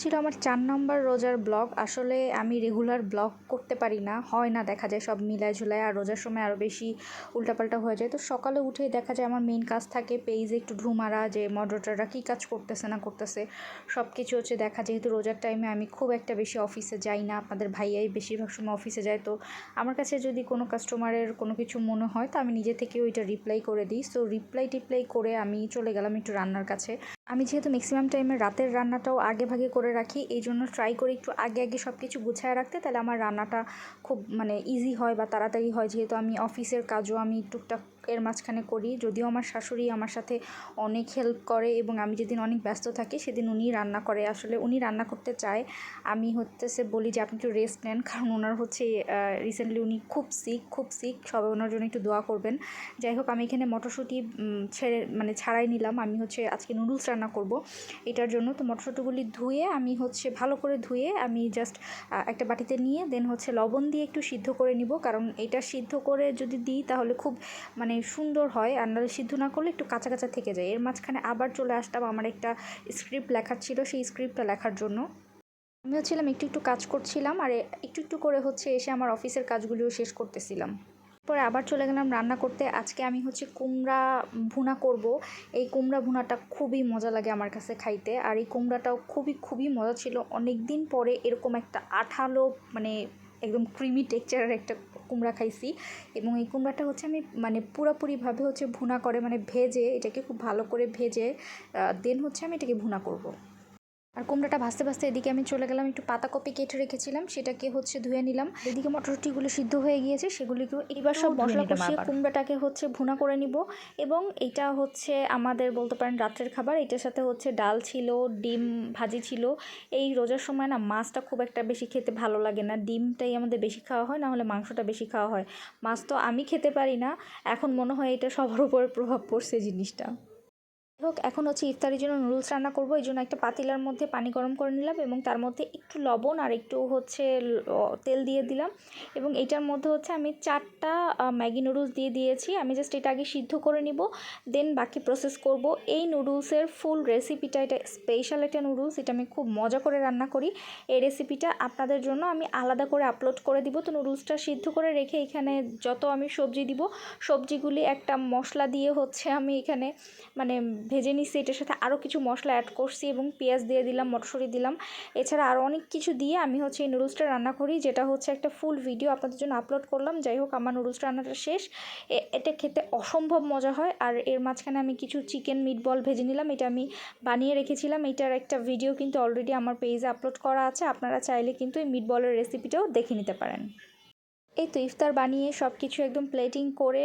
ছিল আমার চার নম্বর রোজার ব্লগ। আসলে আমি রেগুলার ব্লগ করতে পারি না, হয় না দেখা যায় সব মিলায় ঝুলায়, আর রোজার সময় আরও বেশি উল্টাপাল্টা হয়ে যায়। তো সকালে উঠেই দেখা যায় আমার মেইন কাজ থাকে পেজে একটু ঢু মারা, যে মডারেটাররা কী কাজ করতেছে না করতেছে সব কিছু হচ্ছে দেখা। যেহেতু রোজার টাইমে আমি খুব একটা বেশি অফিসে যাই না, আপনাদের ভাইয়াই বেশিরভাগ সময় অফিসে যায়, তো আমার কাছে যদি কোনো কাস্টমারের কোনো কিছু মনে হয়, তো আমি নিজে থেকে ওইটা রিপ্লাই করে দিই। সো রিপ্লাই টিপ্লাই করে আমি চলে গেলাম একটু রান্নার কাছে। আমি যেহেতু ম্যাক্সিমাম টাইমে রাতের রান্নাটাও আগে ভাগে করে রাখি, এই জন্য ট্রাই করি একটু আগে আগে সব কিছু গুছায় রাখতে, তাহলে আমার রান্নাটা খুব মানে ইজি হয় বা তাড়াতাড়ি হয়। যেহেতু আমি অফিসের কাজও আমি টুকটাক এর মাঝখানে করি। যদিও আমার শাশুড়ি আমার সাথে অনেক হেল্প করে এবং আমি যেদিন অনেক ব্যস্ত থাকি সেদিন উনি রান্না করে। আসলে উনি রান্না করতে চায়। আমি হচ্ছে বলি যে, আপনি একটু রেস্ট নেন। কারণ ওনার হচ্ছে রিসেন্টলি উনি খুব সিক খুব সিক সবাই ওনার জন্য একটু দোয়া করবেন। যাই হোক, আমি এখানে মটরশুঁটি ছেড়ে মানে ছাড়াই নিলাম। আমি হচ্ছে আজকে নুডলস রান্না করব। এটার জন্য তো মটরশুঁটিগুলি ধুয়ে, আমি হচ্ছে ভালো করে ধুয়ে, আমি জাস্ট একটা বাটিতে নিয়ে দেন হচ্ছে লবণ দিয়ে একটু সিদ্ধ করে নিব। কারণ এটা সিদ্ধ করে যদি দিই, তাহলে খুব মানে সুন্দর হয় আর নাহলে সিদ্ধ না করলে একটু কাঁচা কাঁচা থেকে যায়। এর মাঝখানে আবার চলে আসতাম আমার একটা স্ক্রিপ্ট লেখার ছিল, সেই স্ক্রিপ্টটা লেখার জন্য। আমি হচ্ছিলাম একটু একটু কাজ করছিলাম আর একটু একটু করে হচ্ছে এসে আমার অফিসের কাজগুলিও শেষ করতেছিলাম। পরে আবার চলে গেলাম রান্না করতে। আজকে আমি হচ্ছে কুমড়া ভুনা করব। এই কুমড়া ভুনাটা খুবই মজা লাগে আমার কাছে খাইতে। আর এই কুমড়াটাও খুবই খুবই মজা ছিল। অনেক দিন পরে এরকম একটা আঠালো মানে একদম ক্রিমি টেক্সচারের একটা কুমড়া খাইছি এবং এই কুমড়াটা হচ্ছে আমি মানে পুরোপুরিভাবে হচ্ছে ভুনা করে মানে ভেজে এটাকে খুব ভালো করে ভেজে দেন হচ্ছে আমি এটাকে ভুনা করব। আর কুমড়াটা ভাসতে ভাসতে এদিকে আমি চলে গেলাম একটু পাতাকপি কেটে রেখেছিলাম সেটাকে হচ্ছে ধুয়ে নিলাম। এদিকে মটরশুঁটিগুলো সিদ্ধ হয়ে গিয়েছে সেগুলিকেও এইবার সব মশলা কষিয়ে কুমড়াটাকে হচ্ছে ভুনা করে নিব। এবং এটা হচ্ছে আমাদের বলতে পারেন রাত্রের খাবার এটার সাথে হচ্ছে ডাল ছিল ডিম ভাজি ছিল। এই রোজার সময় না মাছটা খুব একটা বেশি খেতে ভালো লাগে না ডিমটাই আমাদের বেশি খাওয়া হয় না হলে মাংসটা বেশি খাওয়া হয়। মাছ তো আমি খেতে পারি না এখন মনে হয় এটা সবার উপরে প্রভাব পড়ছে জিনিসটা। হোক, এখন হচ্ছে ইফতারির জন্য নুডলস রান্না করব। এই জন্য একটা পাতিলার মধ্যে পানি গরম করে নিলাম এবং তার মধ্যে একটু লবণ আর একটু হচ্ছে তেল দিয়ে দিলাম। এবং এটার মধ্যে হচ্ছে আমি চারটা ম্যাগি নুডলস দিয়ে দিয়েছি। আমি জাস্ট এটা আগে সিদ্ধ করে নিব, দেন বাকি প্রসেস করব। এই নুডলসের ফুল রেসিপিটা, এটা স্পেশাল একটা নুডলস, এটা আমি খুব মজা করে রান্না করি। এই রেসিপিটা আপনাদের জন্য আমি আলাদা করে আপলোড করে দিব। তো নুডলসটা সিদ্ধ করে রেখে এখানে যত আমি সবজি দিব, সবজিগুলি একটা মশলা দিয়ে হচ্ছে আমি এখানে মানে ভেজে নিচ্ছি, এটার সাথে আরও কিছু মশলা অ্যাড করছি এবং পেঁয়াজ দিয়ে দিলাম, মটরশুঁটি দিলাম। এছাড়া আরও অনেক কিছু দিয়ে আমি হচ্ছে এই নুডলসটা রান্না করি, যেটা হচ্ছে একটা ফুল ভিডিও আপনাদের জন্য আপলোড করলাম। যাই হোক, আমার নুডলসটা রান্নাটা শেষ। এটা খেতে অসম্ভব মজা হয়, আর এর মাঝখানে আমি কিছু চিকেন মিট বল ভেজে নিলাম, এটা আমি বানিয়ে রেখেছিলাম। এটার একটা ভিডিও কিন্তু অলরেডি আমার পেজে আপলোড করা আছে, আপনারা চাইলে কিন্তু এই মিট বলের রেসিপিটাও দেখে নিতে পারেন। এই তো ইফতার বানিয়ে সব কিছু একদম প্লেটিং করে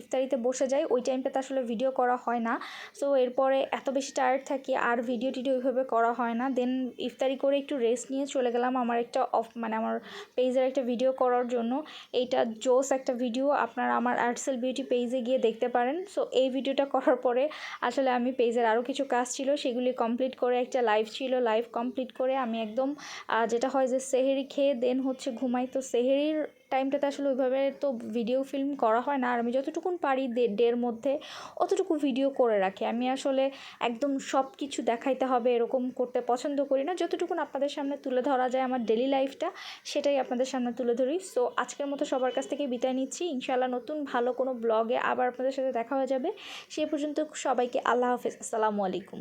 ইফতারিতে বসে যাই। ওই টাইমটাতে আসলে ভিডিও করা হয় না। সো এরপরে এত বেশি টায়ার্ড থাকি, আর ভিডিও টিডিও ওইভাবে করা হয় না। দেন ইফতারি করে একটু রেস্ট নিয়ে চলে গেলাম আমার একটা অফ মানে আমার পেজের একটা ভিডিও করার জন্য। এইটা জোস একটা ভিডিও আপনারা আমার আর্টসেল বিউটি পেজে গিয়ে দেখতে পারেন। সো এই ভিডিওটা করার পরে আসলে আমি পেজের আরও কিছু কাজ ছিল, সেগুলি কমপ্লিট করে একটা লাইভ ছিল। লাইভ কমপ্লিট করে আমি একদম যেটা হয় যে সেহেরি খেয়ে দেন হচ্ছে ঘুমাই। তো সেহেরির টাইমটাতে আসলে ওইভাবে তো ভিডিও ফিল্ম করা হয় না। আর আমি যতটুকুন পারি ডের মধ্যে অতটুকু ভিডিও করে রাখি। আমি আসলে একদম সব কিছু দেখাইতে হবে, এরকম করতে পছন্দ করি না। যতটুকুন আপনাদের সামনে তুলে ধরা যায় আমার ডেলি লাইফটা সেটাই আপনাদের সামনে তুলে ধরি। সো আজকের মতো সবার কাছ থেকে বিদায় নিচ্ছি। ইনশাআল্লাহ নতুন ভালো কোনো ব্লগে আবার আপনাদের সাথে দেখা হয়ে যাবে। সে পর্যন্ত সবাইকে আল্লাহ হাফেজ। আসসালামু আলাইকুম।